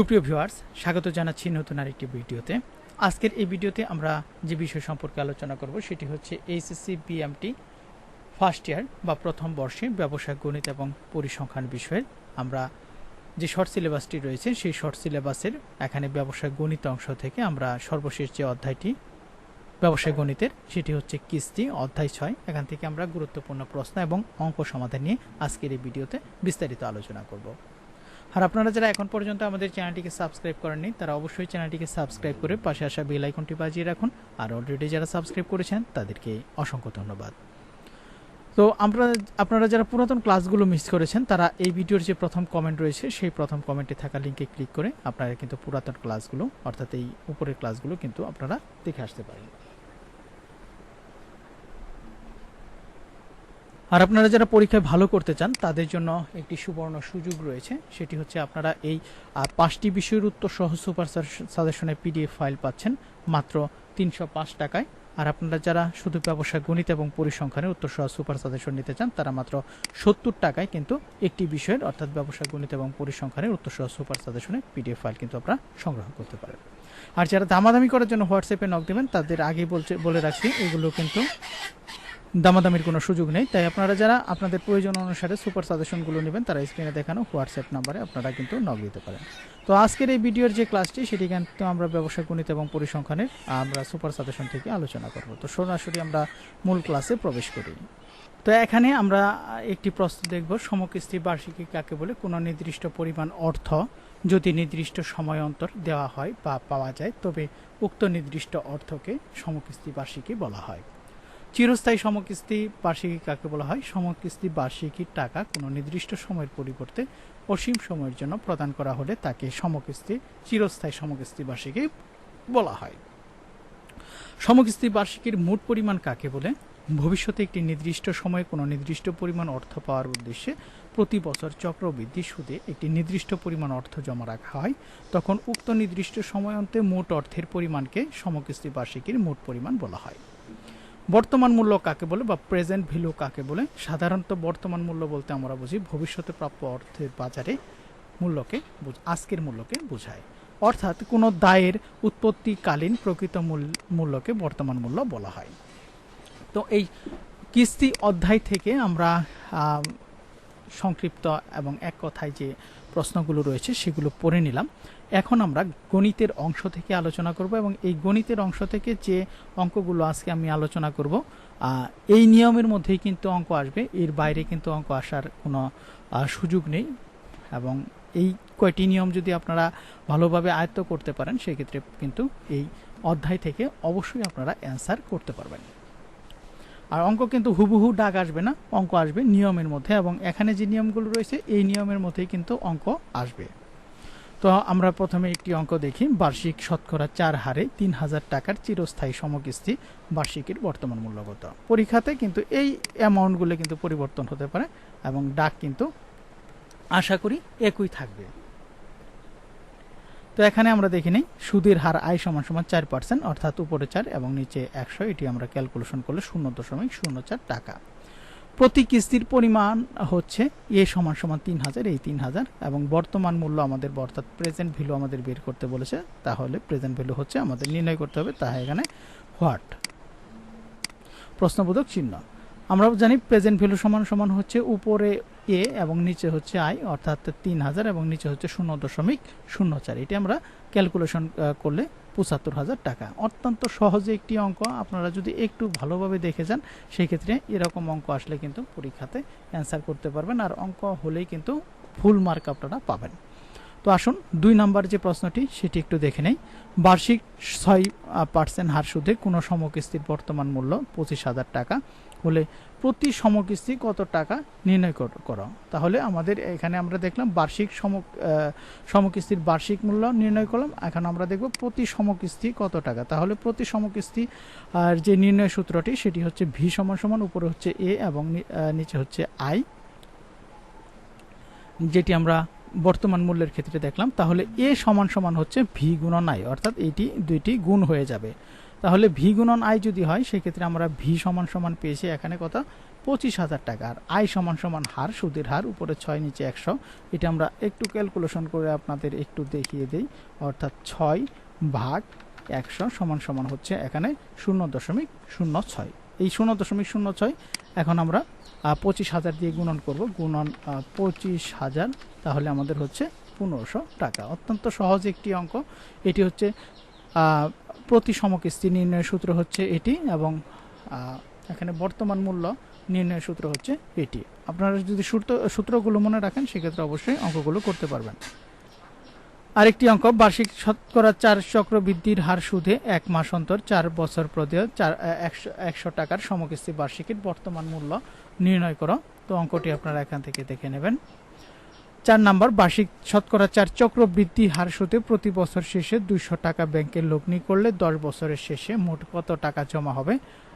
সুপ্রিয় ভিউয়ার্স স্বাগত জানাচ্ছি নতুন আরেকটি ভিডিওতে। আজকের এই ভিডিওতে আমরা যে বিষয় সম্পর্কে আলোচনা করব সেটি হচ্ছে এইচএসসি বিএমটি ফার্স্ট ইয়ার বা প্রথম বর্ষে ব্যবসায়, গণিত এবং পরিসংখ্যান বিষয়ের আমরা যে শর্ট সিলেবাসটি রয়েছে, সেই শর্ট সিলেবাসের এখানে ব্যবসায়, গণিত অংশ থেকে আমরা সর্বশেষ যে অধ্যায়টি ব্যবসায়, গণিতের, সেটি হচ্ছে কিস্তি, অধ্যায় ছয়। এখান থেকে আমরা গুরুত্বপূর্ণ প্রশ্ন এবং অঙ্ক সমাধান নিয়ে আজকের এই ভিডিওতে বিস্তারিত আলোচনা করব। আর আপনারা যারা এখন পর্যন্ত আমাদের চ্যানেলটিকে সাবস্ক্রাইব করেননি, তারা অবশ্যই চ্যানেলটিকে সাবস্ক্রাইব করে পাশে আসা বেল আইকনটি বাজিয়ে রাখুন। আর অলরেডি যারা সাবস্ক্রাইব করেছেন, তাদেরকে অসংখ্য ধন্যবাদ। তো আমরা, আপনারা যারা পুরাতন ক্লাসগুলো মিস করেছেন, তারা এই ভিডিওর যে প্রথম কমেন্ট রয়েছে, সেই প্রথম কমেন্টে থাকা লিঙ্কে ক্লিক করে আপনারা কিন্তু পুরাতন ক্লাসগুলো অর্থাৎ এই উপরের ক্লাসগুলো কিন্তু আপনারা দেখে আসতে পারেন। আর আপনারা যারা পরীক্ষায় ভালো করতে চান, তাদের জন্য একটি সুবর্ণ সুযোগ রয়েছে। সেটি হচ্ছে আপনারা এই পাঁচটি বিষয়ের উত্তর সহ সুপার সাজেশনের পিডিএফ ফাইল পাচ্ছেন মাত্র তিনশো পাঁচ টাকায়। আর আপনারা যারা শুধু ব্যবসা, গণিত এবং পরিসংখ্যানের উত্তর সহ সুপার সাজেশন নিতে চান, তারা মাত্র সত্তর টাকায় কিন্তু একটি বিষয়ের, অর্থাৎ ব্যবসা, গণিত এবং পরিসংখ্যানের উত্তর সহ সুপার সাজেশনের পিডিএফ ফাইল কিন্তু আপনারা সংগ্রহ করতে পারেন। আর যারা দামাদামি করার জন্য হোয়াটসঅ্যাপে নক দেবেন, তাদের আগেই বলছে, বলে রাখছি, এগুলো কিন্তু দামাদামির কোনো সুযোগ নেই। তাই আপনারা যারা আপনাদের প্রয়োজন অনুসারে সুপার সাজেশনগুলো নেবেন, তারা স্ক্রিনে দেখানো হোয়াটসঅ্যাপ নাম্বারে আপনারা কিন্তু নক দিতে পারেন। তো আজকের এই ভিডিওর যে ক্লাসটি, সেটি কিন্তু আমরা ব্যবসা, গণিত এবং পরিসংখ্যানের আমরা সুপার সাজেশন থেকে আলোচনা করব। তো সরাসরি আমরা মূল ক্লাসে প্রবেশ করি। তো এখানে আমরা একটি প্রশ্ন দেখব, সমকিস্তি বার্ষিকী কাকে বলে? কোনো নির্দিষ্ট পরিমাণ অর্থ যদি নির্দিষ্ট সময় অন্তর দেওয়া হয় বা পাওয়া যায়, তবে উক্ত নির্দিষ্ট অর্থকে সমকিস্তি বার্ষিকী বলা হয়। চিরস্থায়ী সমকিস্তি বার্ষিকী কাকে বলা হয়? সমকিস্তি বার্ষিকীর টাকা কোনো নির্দিষ্ট সময়ের পরিবর্তে অসীম সময়ের জন্য প্রদান করা হলে তাকে সমকিস্তি, চিরস্থায়ী সমকিস্তি বার্ষিকী বলা হয়। সমকিস্তি বার্ষিকীর মোট পরিমাণ কাকে বলে? ভবিষ্যতে একটি নির্দিষ্ট সময়ে কোনো নির্দিষ্ট পরিমাণ অর্থ পাওয়ার উদ্দেশ্যে প্রতি বছর চক্রবৃদ্ধি সুদে একটি নির্দিষ্ট পরিমাণ অর্থ জমা রাখা হয়। তখন উক্ত নির্দিষ্ট সময় সময়ান্তে মোট অর্থের পরিমাণকে সমকিস্তি বার্ষিকীর মোট পরিমাণ বলা হয়। বর্তমান মূল্য কাকে বলে বা প্রেজেন্ট ভ্যালু কাকে বলে? সাধারণত বর্তমান মূল্য বলতে আমরা বুঝি ভবিষ্যতে প্রাপ্য অর্থের বাজারে মূল্যকে আজকের মূল্যকে বোঝায়। অর্থাৎ কোনো দায়ের উৎপত্তিকালীন প্রকৃত মূল- মূল্যকে বর্তমান মূল্য বলা হয়। তো এই কিস্তি অধ্যায় থেকে আমরা সংক্ষিপ্ত এবং এক কথায় যে প্রশ্নগুলো রয়েছে, সেগুলো পড়ে নিলাম। এখন আমরা গণিতের অংশ থেকে আলোচনা করব এবং এই গণিতের অংশ থেকে যে অঙ্কগুলো আজকে আমি আলোচনা করব এই নিয়মের মধ্যেই কিন্তু অঙ্ক আসবে, এর বাইরে কিন্তু অঙ্ক আসার কোনো সুযোগ নেই এবং এই কয়টি নিয়ম যদি আপনারা ভালোভাবে আয়ত্ত করতে পারেন, সেক্ষেত্রে কিন্তু এই অধ্যায় থেকে অবশ্যই আপনারা অ্যান্সার করতে পারবেন। আর অঙ্ক কিন্তু হুবহু ডাক আসবে না, অঙ্ক আসবে নিয়মের মধ্যে এবং এখানে যে নিয়মগুলো রয়েছে, এই নিয়মের মধ্যেই কিন্তু অঙ্ক আসবে। তো আমরা প্রথমে একটি অঙ্ক দেখি, বার্ষিক শতকরা চার হারে তিন হাজার টাকার চিরস্থায়ী সমকিস্তি বার্ষিকীর বর্তমান মূল্যগত পরীক্ষাতে কিন্তু এই অ্যামাউন্টগুলো কিন্তু পরিবর্তন হতে পারে এবং ডাক কিন্তু আশা করি একই থাকবে। তো এখানে আমরা দেখি নেই। সুদের হার আয় সমান সমান চার পার্সেন্ট, অর্থাৎ উপরে চার এবং নিচে একশো। এটি আমরা ক্যালকুলেশন করলে শূন্য দশমিক শূন্য চার টাকা। প্রতি কিস্তির পরিমাণ হচ্ছে এ সমান সমান তিন হাজার, এই তিন হাজার এবং বর্তমান মূল্য আমাদের অর্থাৎ প্রেজেন্ট ভ্যালু আমাদের বের করতে বলেছে। তাহলে প্রেজেন্ট ভ্যালু হচ্ছে আমাদের নির্ণয় করতে হবে তাহলে এখানে হোয়াট প্রশ্নবোধক চিহ্ন। আমরা জানি প্রেজেন্ট ভ্যালু সমান সমান হচ্ছে উপরে এ এবং নিচে হচ্ছে আই, অর্থাৎ তিন হাজার এবং নিচে হচ্ছে শূন্য দশমিক শূন্য চার। এটি আমরা ক্যালকুলেশন করলে পঁচাত্তর হাজার টাকা। অত্যন্ত সহজে একটি অঙ্ক। আপনারা যদি একটু ভালোভাবে দেখে যান সেই ক্ষেত্রে এরকম অঙ্ক আসলে কিন্তু পরীক্ষাতে অ্যান্সার করতে পারবেন আর অঙ্ক হলেই কিন্তু ফুল মার্ক আপনারা পাবেন। তো আসুন, দুই নাম্বার যে প্রশ্নটি, সেটি একটু দেখে নেই। বার্ষিক ছয় পার্সেন্ট হার সুদে কোনো সমকিস্তির বর্তমান মূল্য পঁচিশ হাজার টাকা। হলে প্রতি সমকিস্তি কত টাকা নির্ণয় কর- তাহলে আমাদের এখানে আমরা দেখলাম বার্ষিক সম সমকিস্তির বার্ষিক মূল্য নির্ণয় করলাম। এখন আমরা দেখব প্রতি সমকিস্তি কত টাকা। তাহলে প্রতি সমকিস্তি, আর যে নির্ণয় সূত্রটি, সেটি হচ্ছে ভি সমান সমান, উপরে হচ্ছে এ এবং নিচে হচ্ছে আই। যেটি আমরা বর্তমান মূল্যের ক্ষেত্রে দেখলাম। তাহলে এ সমান সমান হচ্ছে ভি গুণন আই, অর্থাৎ এটি দুইটি গুণ হয়ে যাবে। তাহলে ভি গুণন আই যদি হয়, সেক্ষেত্রে আমরা ভি সমান সমান পেয়েছি এখানে কত? পঁচিশ হাজার টাকা। আর আয় সমান সমান হার, সুদের হার, উপরে ছয়, নিচে একশো। এটা আমরা একটু ক্যালকুলেশন করে আপনাদের একটু দেখিয়ে দিই। অর্থাৎ ছয় ভাগ একশো সমান সমান হচ্ছে এখানে শূন্য দশমিক শূন্য ছয়। এই শূন্য দশমিক শূন্য ছয় এখন আমরা পঁচিশ হাজার দিয়ে গুণন করব। গুণন পঁচিশ হাজার, তাহলে আমাদের হচ্ছে পনেরোশো টাকা। অত্যন্ত সহজ একটি অঙ্ক। এটি হচ্ছে প্রতি সমকিস্তি নির্ণয়ের সূত্র হচ্ছে এটি এবং এখানে বর্তমান মূল্য নির্ণয়ের সূত্র হচ্ছে এটি। আপনারা যদি সূত্র, সূত্রগুলো মনে রাখেন, সেক্ষেত্রে অবশ্যই অঙ্কগুলো করতে পারবেন। আরেকটি অঙ্ক, বার্ষিক শতকরা চার চক্র বৃদ্ধির হার সুদে এক মাস অন্তর চার বছর প্রদেয় চার, একশো একশো টাকার সমকিস্তি বার্ষিকীর বর্তমান মূল্য নির্ণয় করো। তো অঙ্কটি আপনারা এখান থেকে দেখে নেবেন। চার নাম্বার, বার্ষিক শতকরা চার চক্র বৃদ্ধি হার সুদে প্রতি বছর শেষে দুইশো টাকা ব্যাংকে লগ্নি করলে দশ বছরের শেষে মোট কত টাকা জমা হবে?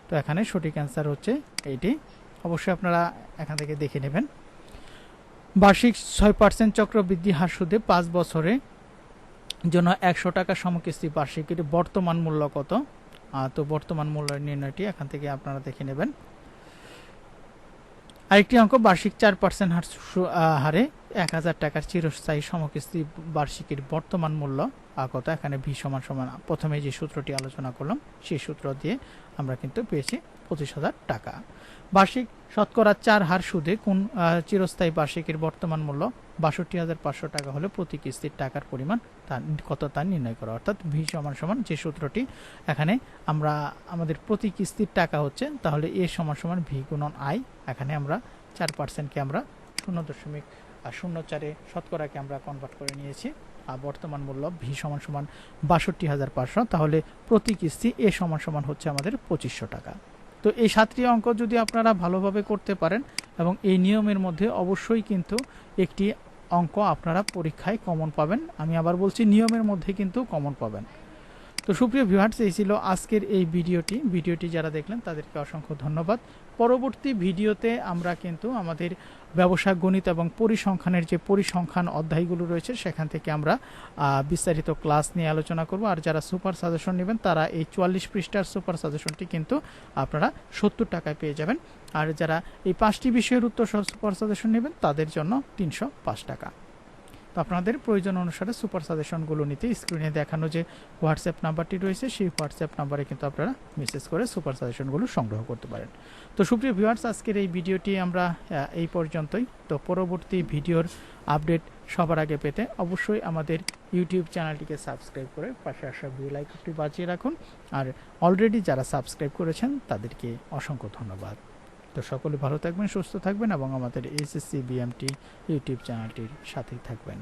তো এখানে সঠিক অ্যান্সার হচ্ছে এইটি। অবশ্যই আপনারা এখান থেকে দেখে নেবেন। বার্ষিক ছয় পার্সেন্ট চক্র বৃদ্ধি হার সুদে পাঁচ বছরে জন্য একশো টাকা সমকিস্তি বার্ষিকের বর্তমান মূল্য কত? তো বর্তমান মূল্য নির্ণয়টি এখান থেকে আপনারা দেখে নেবেন। আরেকটি অঙ্ক, বার্ষিক চার পার্সেন্ট হার হারে এক হাজার টাকার চিরস্থায়ী সমকিস্তি বার্ষিকীর বর্তমান মূল্য কত? এখানে ভি সমান সমান প্রথমে যে সূত্রটি আলোচনা করলাম, সেই সূত্র দিয়ে আমরা কিন্তু পেয়েছি পঁচিশ হাজার টাকা। বার্ষিক শতকরা চার হার সুদে কোন চিরস্থায়ী বার্ষিকীর বর্তমান মূল্য? বাষট্টি হাজার পাঁচশো টাকা হলে প্রতি কিস্তির টাকার পরিমাণ তা, কত তা নির্ণয় করা। অর্থাৎ ভি সমান সমান যে সূত্রটি, এখানে আমরা, আমাদের প্রতি কিস্তির টাকা হচ্ছে, তাহলে এ সমান সমান ভি গুণন আই। এখানে আমরা চার পার্সেন্টকে আমরা শূন্য দশমিক আহ, শূন্য চারে শতকরাকে আমরা কনভার্ট করে নিয়েছি। আর বর্তমান মূল্য ভি সমান সমান বাষট্টি হাজার পাঁচশো। তাহলে প্রতি কিস্তি এ সমান সমান হচ্ছে আমাদের পঁচিশশো টাকা। তো এই সাতটি অঙ্ক যদি আপনারা ভালোভাবে করতে পারেন এবং এই নিয়মের মধ্যে অবশ্যই কিন্তু একটি অঙ্ক আপনারা পরীক্ষায় কমন পাবেন। আমি আবার বলছি নিয়মের মধ্যে কিন্তু কমন পাবেন। তো সুপ্রিয় ভিউয়ার্স এই ছিল আজকের এই ভিডিওটি। ভিডিওটি যারা দেখলেন, তাদেরকে অসংখ্য ধন্যবাদ। পরবর্তী ভিডিওতে আমরা কিন্তু আমাদের ব্যবসা, গণিত এবং পরিসংখ্যানের যে পরিসংখ্যান অধ্যায়গুলো রয়েছে, সেখান থেকে আমরা বিস্তারিত ক্লাস নিয়ে আলোচনা করব। আর যারা সুপার সাজেশন নেবেন, তারা এই চুয়াল্লিশ পৃষ্ঠার সুপার সাজেশনটি কিন্তু আপনারা সত্তর টাকায় পেয়ে যাবেন। আর যারা এই পাঁচটি বিষয়ের উত্তর সুপার সাজেশন নেবেন, তাদের জন্য তিনশো পাঁচ টাকা। তো আপনাদের প্রয়োজন অনুসারে সুপার সাজেশনগুলো নিতে স্ক্রিনে দেখানো যে হোয়াটসঅ্যাপ নাম্বারটি রয়েছে, সেই হোয়াটসঅ্যাপ নাম্বারে কিন্তু আপনারা মেসেজ করে সুপার সাজেশনগুলো সংগ্রহ করতে পারেন। তো সুপ্রিয় ভিউয়ার্স, আজকের এই ভিডিওটি আমরা এই পর্যন্তই। তো পরবর্তী ভিডিওর আপডেট সবার আগে পেতে অবশ্যই আমাদের ইউটিউব চ্যানেলটিকে সাবস্ক্রাইব করে পাশে আসা বেল আইকনটি বাজিয়ে রাখুন। আর অলরেডি যারা সাবস্ক্রাইব করেছেন, তাদেরকে অসংখ্য ধন্যবাদ। তো সকলে ভালো থাকবেন সুস্থ থাকবেন এবং আমাদের এসএসসি বিএমটি ইউটিউব চ্যানেলটির সাথেই থাকবেন।